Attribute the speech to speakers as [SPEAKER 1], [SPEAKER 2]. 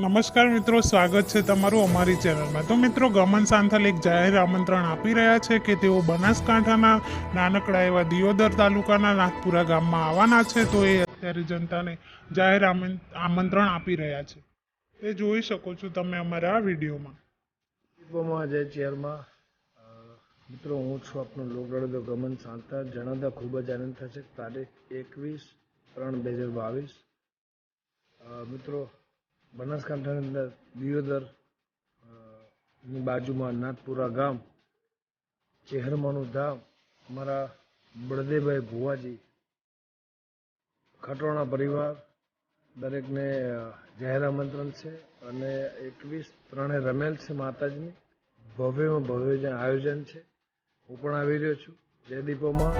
[SPEAKER 1] નમસ્કાર મિત્રો, સ્વાગત છે તમારું અમારી ચેનલમાં. તો મિત્રો, ગમન સાંથલ એક જાહેર આમંત્રણ આપી રહ્યા છે કે તેઓ બનાસકાંઠાના નાનકડા એવા દિયોદર તાલુકાના નાથપુરા ગામમાં આવવાના છે. તો એ અત્યારે જનતાને જાહેર આમં- આમંત્રણ આપી રહ્યા છે. એ જોઈ શકો છો તમે અમારા આ વિડીયોમાં.
[SPEAKER 2] જય ચેરમાં મિત્રો, હું છું આપનો લોકડો ગમન સાંથલ. જણાવતા ખૂબ જ આનંદ થશે. તારીખ એકવીસ ત્રણ બે હજાર બાવીસ. મિત્રો બનાસકાંઠાની અંદર દિયોદરની બાજુમાં નાથપુરા ગામ, ચેહરમાનું ધામ, અમારા બળદેવભાઈ ભુવાજી ખટોણા પરિવાર, દરેકને જાહેર આમંત્રણ છે અને એકવીસ ત્રણે રમેલ છે માતાજીની. ભવ્યમાં ભવ્ય આયોજન છે, હું પણ આવી રહ્યો છું. જય દીપોમાં.